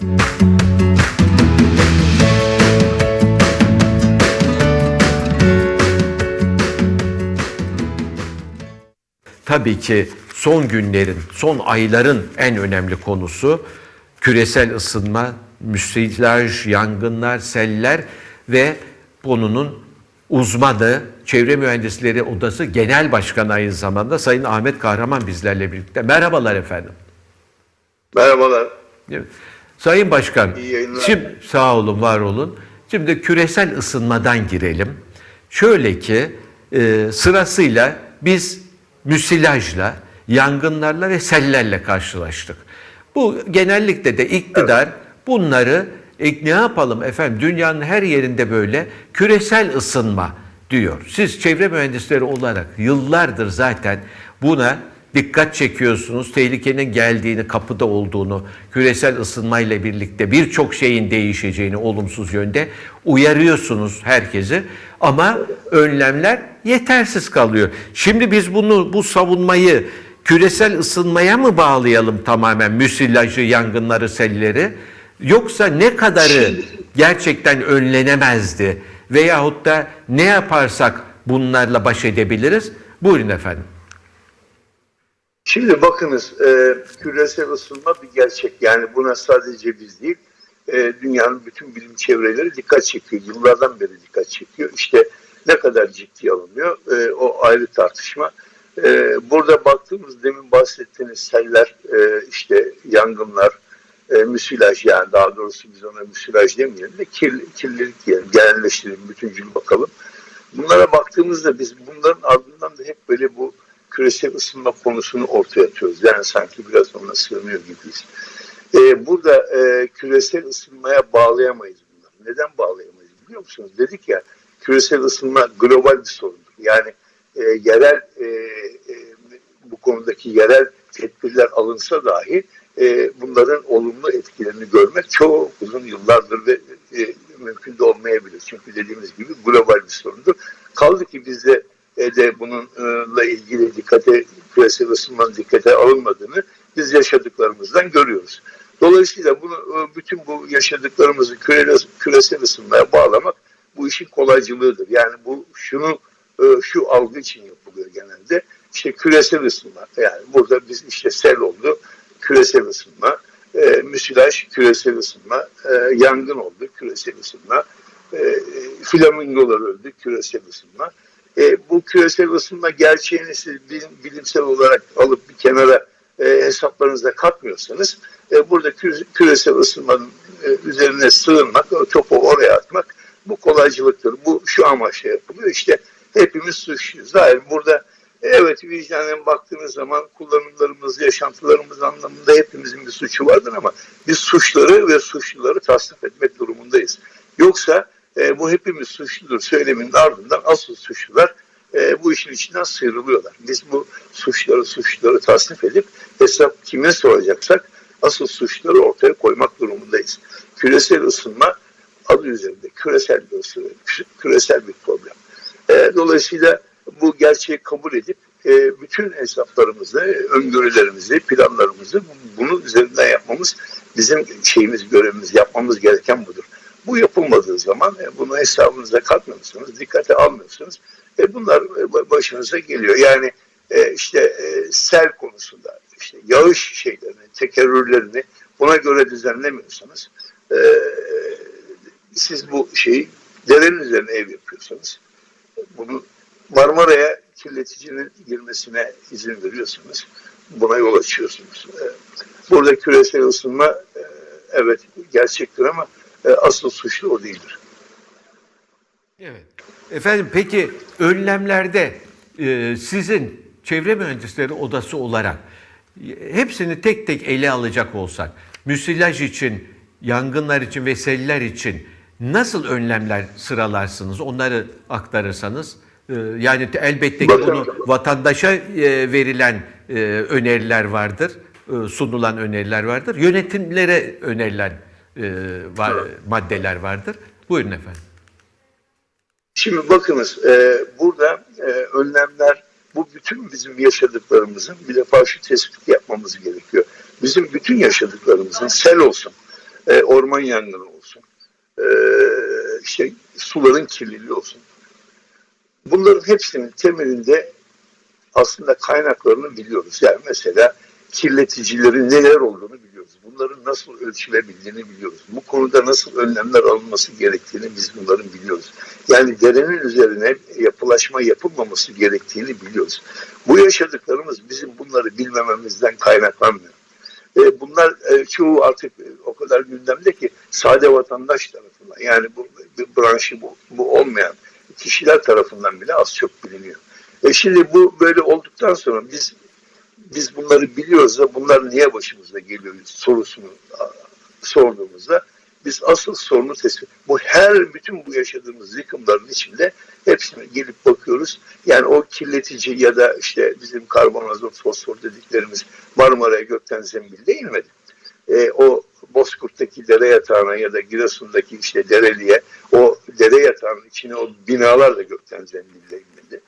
Tabii ki son günlerin, son ayların en önemli konusu küresel ısınma, müsilaj, yangınlar, seller ve konunun uzmanı, Çevre Mühendisleri Odası Genel Başkanı aynı zamanda Sayın Ahmet Kahraman bizlerle birlikte. Merhabalar efendim. Merhabalar. Mi? Sayın Başkan, şimdi sağ olun, var olun. Şimdi küresel ısınmadan girelim. Şöyle ki e, sırasıyla biz müsilajla, yangınlarla ve sellerle karşılaştık. Bu genellikle de iktidar bunları e, ne yapalım efendim dünyanın her yerinde böyle küresel ısınma diyor. Siz çevre mühendisleri olarak yıllardır zaten buna dikkat çekiyorsunuz. Tehlikenin geldiğini, kapıda olduğunu, küresel ısınmayla birlikte birçok şeyin değişeceğini olumsuz yönde uyarıyorsunuz herkesi. Ama önlemler yetersiz kalıyor. Şimdi biz bunu bu savunmayı küresel ısınmaya mı bağlayalım tamamen müsilajı, yangınları, selleri? Yoksa ne kadarı gerçekten önlenemezdi veyahut da ne yaparsak bunlarla baş edebiliriz? Buyurun efendim. Şimdi bakınız e, küresel ısınma bir gerçek. Yani buna sadece biz değil e, dünyanın bütün bilim çevreleri dikkat çekiyor. Yıllardan beri dikkat çekiyor. İşte ne kadar ciddi alınıyor e, o ayrı tartışma. E, burada baktığımız demin bahsettiğiniz seller, e, işte yangınlar, e, müsilaj yani daha doğrusu biz ona müsilaj demeyelim de kir, kirlilik diyelim, genelleştirelim, bütüncül bakalım. Bunlara baktığımızda biz bunların ardından da hep böyle bu küresel ısınma konusunu ortaya atıyoruz. Yani sanki biraz ona sığınıyor gibiyiz. Ee, burada e, küresel ısınmaya bağlayamayız bunları. Neden bağlayamayız biliyor musunuz? Dedik ya küresel ısınma global bir sorundur. Yani e, yerel e, e, bu konudaki yerel tedbirler alınsa dahi e, bunların olumlu etkilerini görmek çok uzun yıllardır ve e, mümkün de olmayabilir. Çünkü dediğimiz gibi global bir sorundur. Kaldı ki bizde de bununla ilgili dikkate küresel ısınmanın dikkate alınmadığını biz yaşadıklarımızdan görüyoruz. Dolayısıyla bunu e, bütün bu yaşadıklarımızı küresel, ısınmaya bağlamak bu işin kolaycılığıdır. Yani bu şunu e, şu algı için yapılıyor genelde. İşte küresel ısınma. Yani burada biz işte sel oldu, küresel ısınma, e, müsilaj küresel ısınma, e, yangın oldu, küresel ısınma, e, flamingolar öldü, küresel ısınma. E, bu küresel ısınma gerçeğini siz bilim, bilimsel olarak alıp bir kenara e, hesaplarınıza katmıyorsanız e, burada küre, küresel ısınmanın e, üzerine sığınmak, topu oraya atmak bu kolaycılıktır. Bu şu amaçla yapılıyor. İşte hepimiz suçluyuz. Zaten burada evet vicdanen baktığınız zaman kullanımlarımız, yaşantılarımız anlamında hepimizin bir suçu vardır ama biz suçları ve suçluları tasnif etmek durumundayız. Yoksa e, bu hepimiz suçludur söyleminin ardından asıl suçlular e, bu işin içinden sıyrılıyorlar. Biz bu suçları suçluları tasnif edip hesap kime soracaksak asıl suçları ortaya koymak durumundayız. Küresel ısınma adı üzerinde küresel bir ısınma, küresel bir problem. E, dolayısıyla bu gerçeği kabul edip e, bütün hesaplarımızı, öngörülerimizi, planlarımızı bunun üzerinden yapmamız bizim şeyimiz, görevimiz, yapmamız gereken budur. Bu yapılmadığı zaman e, bunu hesabınıza katmıyorsanız, dikkate almıyorsanız e, bunlar e, başınıza geliyor. Yani e, işte e, sel konusunda işte yağış şeylerini, tekerrürlerini buna göre düzenlemiyorsanız e, siz bu şeyi derenin üzerine ev yapıyorsanız bunu Marmara'ya kirleticinin girmesine izin veriyorsanız buna yol açıyorsunuz. E, burada küresel ısınma e, evet gerçektir ama e, asıl suçlu o değildir. Evet. Efendim peki önlemlerde e, sizin çevre mühendisleri odası olarak e, hepsini tek tek ele alacak olsak müsilaj için, yangınlar için ve seller için nasıl önlemler sıralarsınız? Onları aktarırsanız e, yani elbette ki bunu vatandaşa e, verilen e, öneriler vardır, e, sunulan öneriler vardır. Yönetimlere önerilen e, var, maddeler vardır. Buyurun efendim. Şimdi bakınız e, burada e, önlemler bu bütün bizim yaşadıklarımızın bir defa şu tespit yapmamız gerekiyor. Bizim bütün yaşadıklarımızın sel olsun, e, orman yangını olsun, e, işte suların kirliliği olsun. Bunların hepsinin temelinde aslında kaynaklarını biliyoruz. Yani mesela kirleticilerin neler olduğunu biliyoruz. Bunların nasıl ölçülebildiğini biliyoruz. Bu konuda nasıl önlemler alınması gerektiğini biz bunların biliyoruz. Yani derenin üzerine yapılaşma yapılmaması gerektiğini biliyoruz. Bu yaşadıklarımız bizim bunları bilmememizden kaynaklanmıyor. E, bunlar e, çoğu artık e, o kadar gündemde ki sade vatandaş tarafından yani bu branşı bu, bu olmayan kişiler tarafından bile az çok biliniyor. E şimdi bu böyle olduktan sonra biz biz bunları biliyoruz da bunlar niye başımıza geliyor sorusunu sorduğumuzda biz asıl sorunu tespit bu her bütün bu yaşadığımız yıkımların içinde hepsine gelip bakıyoruz. Yani o kirletici ya da işte bizim karbonazot fosfor dediklerimiz Marmara'ya gökten zembil değilmedi. E, o Bozkurt'taki dere yatağına ya da Giresun'daki işte Dereli'ye o dere yatağının içine o binalar da gökten zembil değilmedi.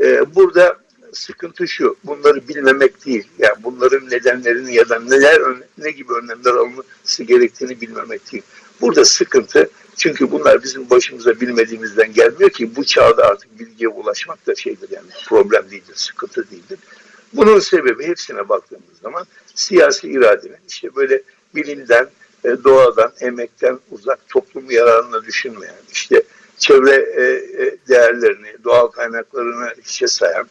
E, burada sıkıntı şu, bunları bilmemek değil. Yani bunların nedenlerini ya da neler ne gibi önlemler alınması gerektiğini bilmemek değil. Burada sıkıntı çünkü bunlar bizim başımıza bilmediğimizden gelmiyor ki bu çağda artık bilgiye ulaşmak da şeydir yani problem değildir, sıkıntı değildir. Bunun sebebi hepsine baktığımız zaman siyasi iradenin işte böyle bilimden, e, doğadan, emekten uzak toplumu yararına düşünmeyen, işte çevre e, e, değerlerini, doğal kaynaklarını hiçe sayan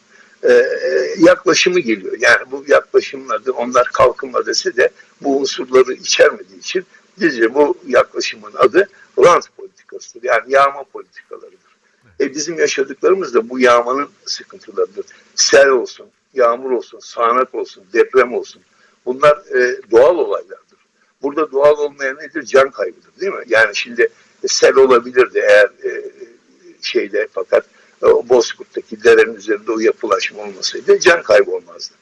yaklaşımı geliyor. Yani bu yaklaşımın adı onlar kalkınma dese de bu unsurları içermediği için bizce bu yaklaşımın adı rant politikasıdır. Yani yağma politikalarıdır. E bizim yaşadıklarımız da bu yağmanın sıkıntılarıdır. Sel olsun, yağmur olsun, sağanak olsun, deprem olsun. Bunlar e, doğal olaylardır. Burada doğal olmayan nedir? Can kaybıdır değil mi? Yani şimdi sel olabilirdi eğer e, şeyde fakat Bozkurt'taki derenin üzerinde o yapılaşma olmasaydı can kaybı olmazdı.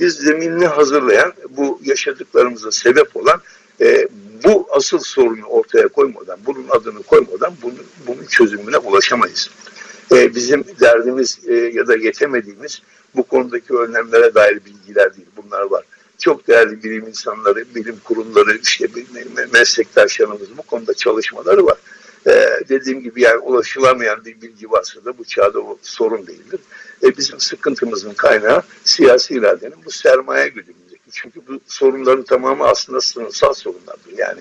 Biz zeminini hazırlayan bu yaşadıklarımıza sebep olan e, bu asıl sorunu ortaya koymadan, bunun adını koymadan bunun, bunun çözümüne ulaşamayız. E, bizim derdimiz e, ya da yetemediğimiz bu konudaki önlemlere dair bilgiler değil. Bunlar var. Çok değerli bilim insanları, bilim kurumları, işte meslektaşlarımız bu konuda çalışmaları var. Ee, dediğim gibi yani ulaşılamayan bir bilgi varsa da bu çağda o sorun değildir. E, bizim sıkıntımızın kaynağı siyasi iradenin bu sermaye güdümündeki. Çünkü bu sorunların tamamı aslında sınıfsal sorunlardır. Yani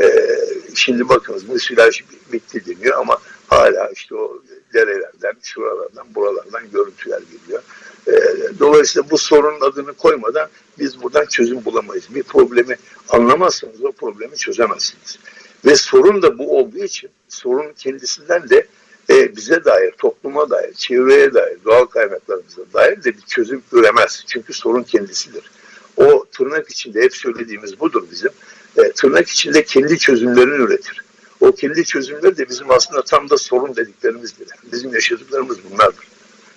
e, şimdi bakınız müsilaj bitti deniyor ama hala işte o derelerden, şuralardan, buralardan görüntüler geliyor. E, dolayısıyla bu sorunun adını koymadan biz buradan çözüm bulamayız. Bir problemi anlamazsanız o problemi çözemezsiniz. Ve sorun da bu olduğu için sorun kendisinden de e, bize dair, topluma dair, çevreye dair, doğal kaynaklarımıza dair de bir çözüm üremez. Çünkü sorun kendisidir. O tırnak içinde hep söylediğimiz budur bizim. E, tırnak içinde kendi çözümlerini üretir. O kendi çözümleri de bizim aslında tam da sorun dediklerimizdir. Bizim yaşadıklarımız bunlardır.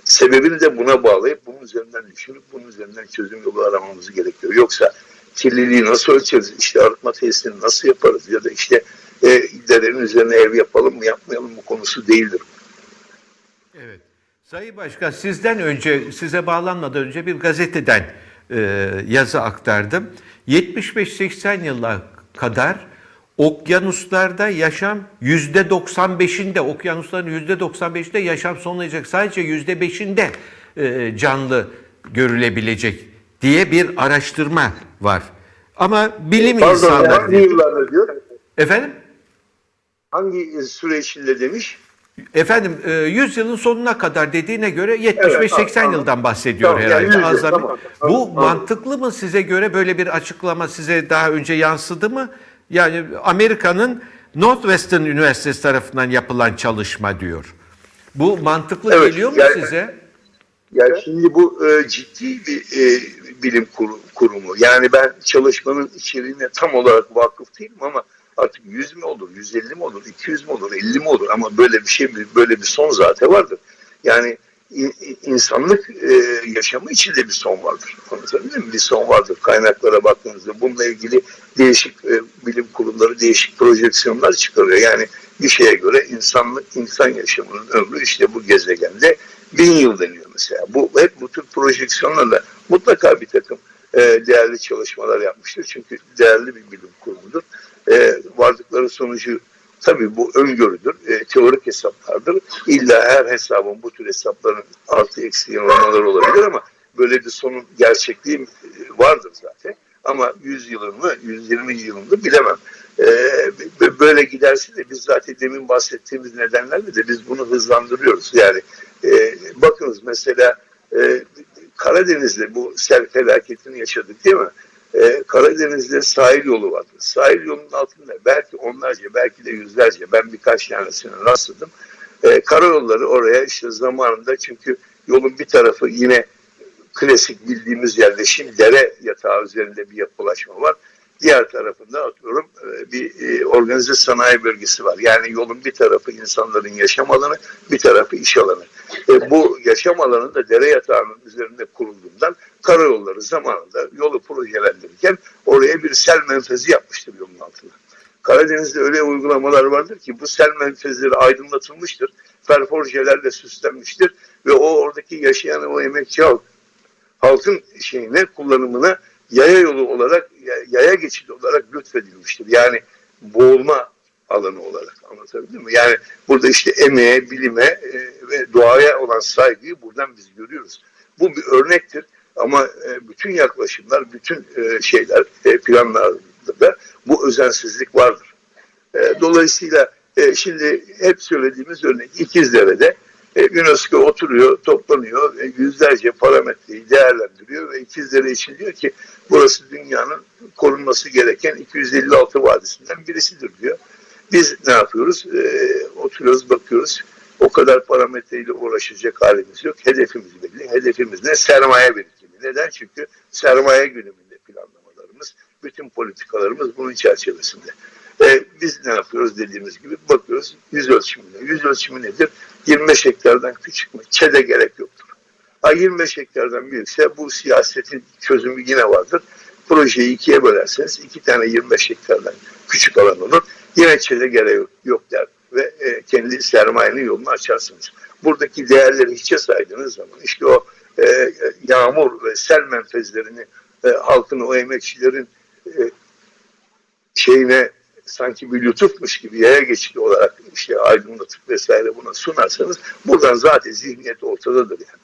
Sebebini de buna bağlayıp bunun üzerinden düşünüp bunun üzerinden çözüm yolu aramamız gerekiyor. Yoksa kirliliği nasıl ölçeriz, işte arıtma tesisini nasıl yaparız ya da işte e, derenin üzerine ev yapalım mı yapmayalım mı konusu değildir. Evet. Sayın Başkan sizden önce, size bağlanmadan önce bir gazeteden e, yazı aktardım. 75-80 yıllar kadar okyanuslarda yaşam yüzde 95'inde, okyanusların yüzde 95'inde yaşam sonlayacak. Sadece yüzde 5'inde e, canlı görülebilecek diye bir araştırma var. Ama bilim Pardon, insanları... hangi yıllarda diyor? Efendim? Hangi süre içinde demiş? Efendim e, 100 yılın sonuna kadar dediğine göre 75-80 Evet, tamam. yıldan bahsediyor Tamam, yani herhalde. 100 yıl, tamam, tamam, Bu tamam. mantıklı mı size göre böyle bir açıklama size daha önce yansıdı mı? Yani Amerika'nın Northwestern Üniversitesi tarafından yapılan çalışma diyor. Bu mantıklı Evet, geliyor mu yani- size? Yani şimdi bu e, ciddi bir e, bilim kuru- kurumu. Yani ben çalışmanın içeriğine tam olarak vakıf değilim ama artık 100 mi olur, 150 mi olur, 200 mi olur, 50 mi olur ama böyle bir şey, böyle bir son zaten vardır. Yani in- in- insanlık e, yaşamı içinde bir son vardır. Anlatabildim mi? Bir son vardır kaynaklara baktığınızda. Bununla ilgili değişik e, bilim kurumları değişik projeksiyonlar çıkarıyor. Yani bir şeye göre insanlık, insan yaşamının ömrü işte bu gezegende bin yıl deniyor mesela. Bu hep bu tür projeksiyonlarla mutlaka bir takım e, değerli çalışmalar yapmıştır. Çünkü değerli bir bilim kurumudur. E, sonucu tabii bu öngörüdür, e, teorik hesaplardır. İlla her hesabın bu tür hesapların artı eksi yanılmaları olabilir ama böyle bir sonun gerçekliği e, vardır zaten. Ama 100 yılını, 120 yılını bilemem. Ee, böyle giderse de biz zaten demin bahsettiğimiz nedenlerle de biz bunu hızlandırıyoruz. Yani e, bakınız mesela e, Karadeniz'de bu sel felaketini yaşadık değil mi? Ee, Karadeniz'de sahil yolu vardı. Sahil yolunun altında belki onlarca belki de yüzlerce ben birkaç tanesine rastladım. Ee, karayolları oraya işte zamanında çünkü yolun bir tarafı yine klasik bildiğimiz yerleşim dere yatağı üzerinde bir yapılaşma var. Diğer tarafında atıyorum e, bir e, organize sanayi bölgesi var. Yani yolun bir tarafı insanların yaşam alanı, bir tarafı iş alanı. E, bu yaşam alanı da dere yatağının üzerinde kurulduğundan karayolları zamanında yolu projelendirirken oraya bir sel menfezi yapmıştır yolun altına. Karadeniz'de öyle uygulamalar vardır ki bu sel menfezleri aydınlatılmıştır. Perforjelerle süslenmiştir ve o oradaki yaşayan o emekçi halk halkın şeyine kullanımına yaya yolu olarak yaya geçidi olarak lütfedilmiştir. Yani boğulma alanı olarak anlatabildim mi? Yani burada işte emeğe, bilime e, ve doğaya olan saygıyı buradan biz görüyoruz. Bu bir örnektir ama e, bütün yaklaşımlar, bütün e, şeyler, e, planlarda da bu özensizlik vardır. Dolayısıyla şimdi hep söylediğimiz örnek İkizdere'de e, UNESCO oturuyor, toplanıyor, e, yüzlerce parametreyi değerlendiriyor ve İkizdere için diyor ki burası dünyanın korunması gereken 256 vadisinden birisidir diyor. Biz ne yapıyoruz? E, oturuyoruz, bakıyoruz. O kadar parametreyle uğraşacak halimiz yok. Hedefimiz belli. Hedefimiz ne? Sermaye birikimi. Neden? Çünkü sermaye günümünde planlamalarımız, bütün politikalarımız bunun çerçevesinde. E, biz ne yapıyoruz dediğimiz gibi bakıyoruz yüz ölçümüne. Yüz ölçümü nedir? 25 hektardan küçük mü? ÇED'e gerek yoktur. Ha 25 hektardan büyükse bu siyasetin çözümü yine vardır. Projeyi ikiye bölerseniz iki tane 25 hektardan küçük alan olur. Yine ÇED'e gerek yok der ve e, kendi sermayenin yolunu açarsınız. Buradaki değerleri hiçe saydığınız zaman işte o e, yağmur ve sel menfezlerini e, halkın, o emekçilerin e, şeyine sanki bir lütufmuş gibi yaya geçidi olarak işte aydınlatıp vesaire buna sunarsanız buradan zaten zihniyet ortadadır yani.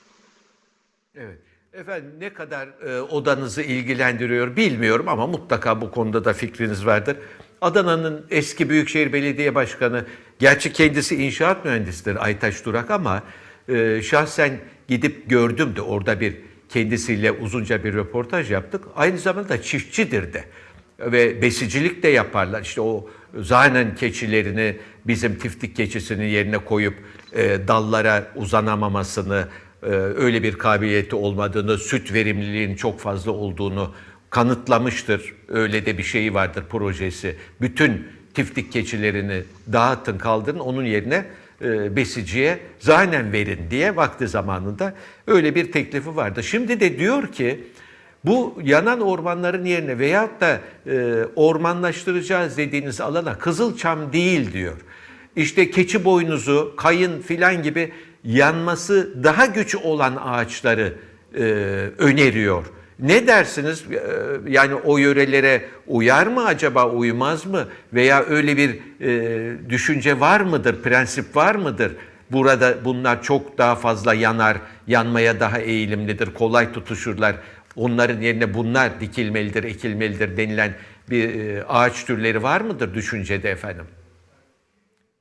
Evet. Efendim ne kadar e, odanızı ilgilendiriyor bilmiyorum ama mutlaka bu konuda da fikriniz vardır. Adana'nın eski Büyükşehir Belediye Başkanı, gerçi kendisi inşaat mühendisidir Aytaş Durak ama e, şahsen gidip gördüm de orada bir kendisiyle uzunca bir röportaj yaptık. Aynı zamanda çiftçidir de ve besicilik de yaparlar. İşte o zanen keçilerini bizim tiftik keçisinin yerine koyup e, dallara uzanamamasını, e, öyle bir kabiliyeti olmadığını, süt verimliliğinin çok fazla olduğunu kanıtlamıştır. Öyle de bir şeyi vardır projesi. Bütün tiftik keçilerini dağıtın kaldırın onun yerine e, besiciye zanen verin diye vakti zamanında öyle bir teklifi vardı. Şimdi de diyor ki bu yanan ormanların yerine veyahut da e, ormanlaştıracağız dediğiniz alana Kızılçam değil diyor. İşte keçi boynuzu, kayın filan gibi yanması daha güç olan ağaçları e, öneriyor. Ne dersiniz? E, Yani o yörelere uyar mı acaba, uymaz mı? Veya öyle bir e, düşünce var mıdır, prensip var mıdır? Burada bunlar çok daha fazla yanar, yanmaya daha eğilimlidir, kolay tutuşurlar. Onların yerine bunlar dikilmelidir, ekilmelidir denilen bir e, ağaç türleri var mıdır düşüncede efendim?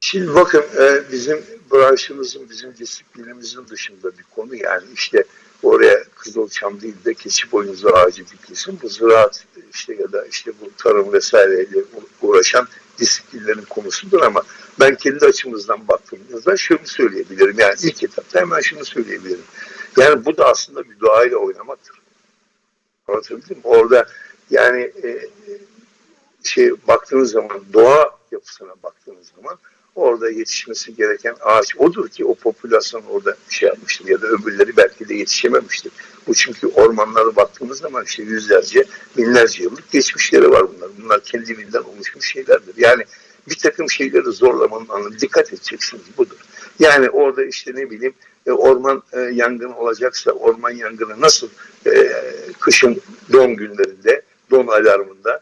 Şimdi bakın e, bizim branşımızın, bizim disiplinimizin dışında bir konu yani işte oraya Kızılçam değil de keçi boynuzu ağacı dikilsin. Bu ziraat işte ya da işte bu tarım vesaireyle uğraşan disiplinlerin konusudur ama ben kendi açımızdan baktığımızda şunu söyleyebilirim. Yani ilk etapta hemen şunu söyleyebilirim. Yani bu da aslında bir doğayla oynamaktır. Anlatabildim mi? Orada yani e, şey baktığınız zaman doğa yapısına baktığınız zaman orada yetişmesi gereken ağaç odur ki o popülasyon orada şey yapmıştır ya da öbürleri belki de yetişememiştir. Bu çünkü ormanlara baktığımız zaman işte yüzlerce, binlerce yıllık geçmişleri var bunlar. Bunlar kendiliğinden oluşmuş şeylerdir. Yani bir takım şeyleri zorlamanın anlamı dikkat edeceksiniz budur. Yani orada işte ne bileyim e, orman e, yangını olacaksa orman yangını nasıl e, kışın don günlerinde, don alarmında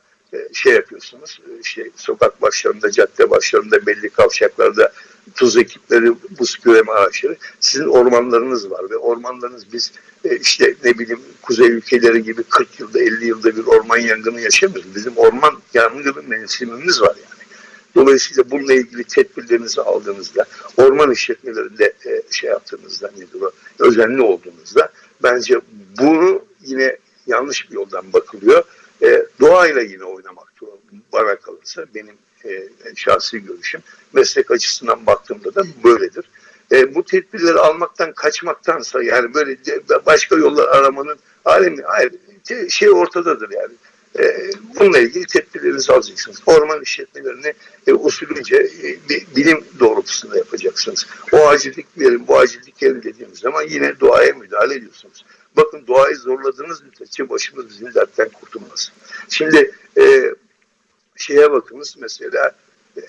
şey yapıyorsunuz. işte sokak başlarında, cadde başlarında, belli kavşaklarda tuz ekipleri, buz küreme araçları. Sizin ormanlarınız var ve ormanlarınız biz işte ne bileyim kuzey ülkeleri gibi 40 yılda 50 yılda bir orman yangını yaşamıyoruz. Bizim orman yangını mevsimimiz var yani. Dolayısıyla bununla ilgili tedbirlerinizi aldığınızda, orman işletmelerinde e, şey yaptığınızda, nedir o, özenli olduğunuzda bence bunu yine yanlış bir yoldan bakılıyor. E, doğayla yine oynamak bana kalırsa benim e, şahsi görüşüm. Meslek açısından baktığımda da böyledir. E, bu tedbirleri almaktan kaçmaktansa yani böyle başka yollar aramanın alemi hayır, şey ortadadır yani. E, bununla ilgili tedbirlerinizi alacaksınız. Orman işletmelerini e, usulünce e, bilim doğrultusunda yapacaksınız. O acillik bu acillik verin dediğimiz zaman yine doğaya müdahale ediyorsunuz. Bakın doğayı zorladığınız müddetçe başımız bizim dertten kurtulmaz. Şimdi e, şeye bakınız mesela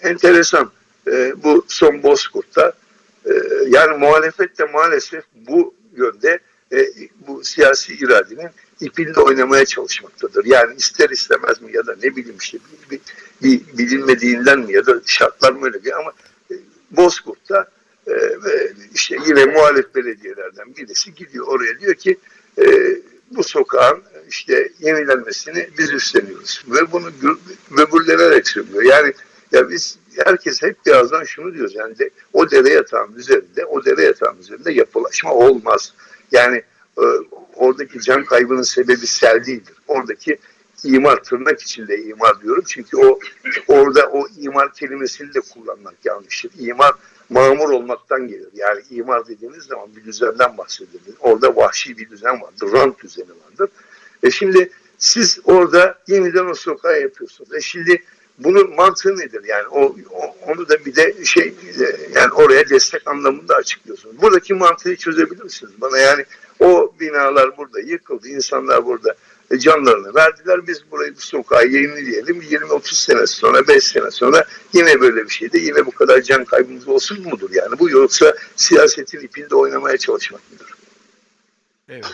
enteresan e, bu son Bozkurt'ta e, yani muhalefet de maalesef bu yönde e, bu siyasi iradenin ipinde oynamaya çalışmaktadır. Yani ister istemez mi ya da ne bileyim işte bir, bir, bir bilinmediğinden mi ya da şartlar mı öyle diyor ama e, Bozkurt'ta e, işte yine muhalif belediyelerden birisi gidiyor oraya diyor ki e, bu sokağın işte yenilenmesini biz üstleniyoruz. Ve bunu böbürlenerek söylüyor. Yani ya biz herkes hep birazdan şunu diyoruz yani de, o dere yatağının üzerinde o dere yatağının üzerinde yapılaşma olmaz. Yani e, oradaki can kaybının sebebi sel değildir. Oradaki imar tırnak içinde imar diyorum. Çünkü o orada o imar kelimesini de kullanmak yanlıştır. İmar mamur olmaktan gelir. Yani imar dediğiniz zaman bir düzenden bahsedilir. Orada vahşi bir düzen vardır. Rant düzeni vardır. E şimdi siz orada yeniden o sokağı yapıyorsunuz. E şimdi bunun mantığı nedir? Yani o, o- onu da bir de şey e, yani oraya destek anlamında açıklıyorsunuz. Buradaki mantığı çözebilir misiniz bana? Yani o binalar burada yıkıldı, insanlar burada e, canlarını verdiler. Biz burayı bu sokağı yenileyelim. 20-30 sene sonra, 5 sene sonra yine böyle bir şeyde yine bu kadar can kaybımız olsun mudur? Yani bu yoksa siyasetin ipinde oynamaya çalışmak mıdır? Evet.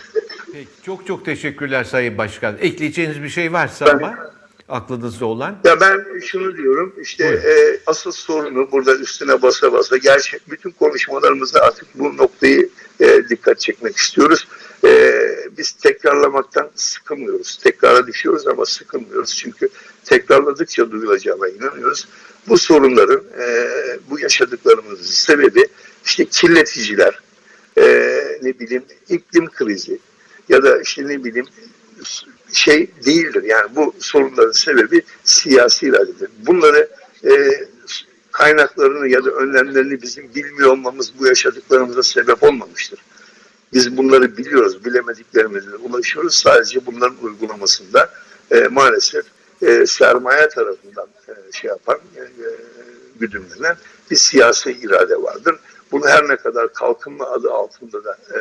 Peki, çok çok teşekkürler Sayın Başkan. Ekleyeceğiniz bir şey varsa Ben- ama aklınızda olan. Ya ben şunu diyorum işte Buyurun. e, asıl sorunu burada üstüne basa basa gerçek bütün konuşmalarımızda artık bu noktayı e, dikkat çekmek istiyoruz. E, biz tekrarlamaktan sıkılmıyoruz. Tekrara düşüyoruz ama sıkılmıyoruz. Çünkü tekrarladıkça duyulacağına inanıyoruz. Bu sorunların e, bu yaşadıklarımızın sebebi işte kirleticiler, e, ne bileyim iklim krizi ya da işte ne bileyim şey değildir. Yani bu sorunların sebebi siyasi iradedir. Bunları e, kaynaklarını ya da önlemlerini bizim bilmiyor olmamız bu yaşadıklarımıza sebep olmamıştır. Biz bunları biliyoruz, bilemediklerimizle ulaşıyoruz. Sadece bunların uygulamasında e, maalesef e, sermaye tarafından e, şey yapan, e, e, güdümlenen bir siyasi irade vardır. Bunu her ne kadar kalkınma adı altında da e,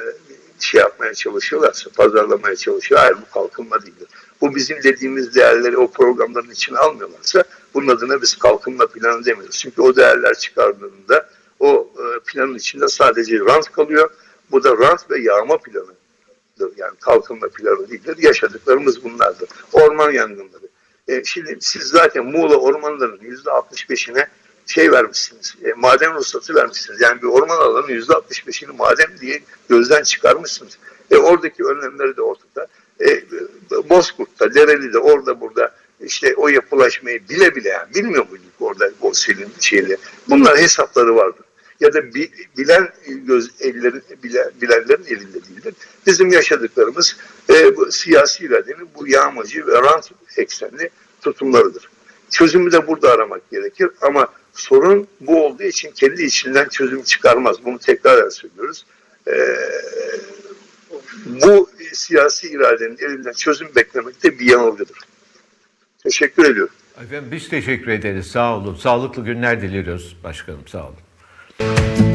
şey yapmaya çalışıyorlarsa, pazarlamaya çalışıyor. Hayır bu kalkınma değildir. Bu bizim dediğimiz değerleri o programların içine almıyorlarsa bunun adına biz kalkınma planı demiyoruz. Çünkü o değerler çıkardığında o e, planın içinde sadece rant kalıyor. Bu da rant ve yağma planı yani kalkınma planı değildir. Yaşadıklarımız bunlardır. Orman yangınları. E, şimdi siz zaten Muğla ormanlarının yüzde 65'ine şey vermişsiniz, e, maden ruhsatı vermişsiniz. Yani bir orman alanının yüzde 65'ini maden diye gözden çıkarmışsınız. E, oradaki önlemleri de ortada. E, Bozkurt'ta, Dereli'de, orada burada işte o yapılaşmayı bile bile yani bilmiyor muyduk orada o selin şeyle. Bunlar hesapları vardır ya da bi- bilen göz ellerin bilen, bilenlerin elinde değildir. Bizim yaşadıklarımız e, bu siyasi iradenin bu yağmacı ve rant eksenli tutumlarıdır. Çözümü de burada aramak gerekir ama sorun bu olduğu için kendi içinden çözüm çıkarmaz. Bunu tekrar söylüyoruz. E, bu siyasi iradenin elinden çözüm beklemek de bir yanılgıdır. Teşekkür ediyorum. Efendim biz teşekkür ederiz. Sağ olun. Sağlıklı günler diliyoruz başkanım. Sağ olun.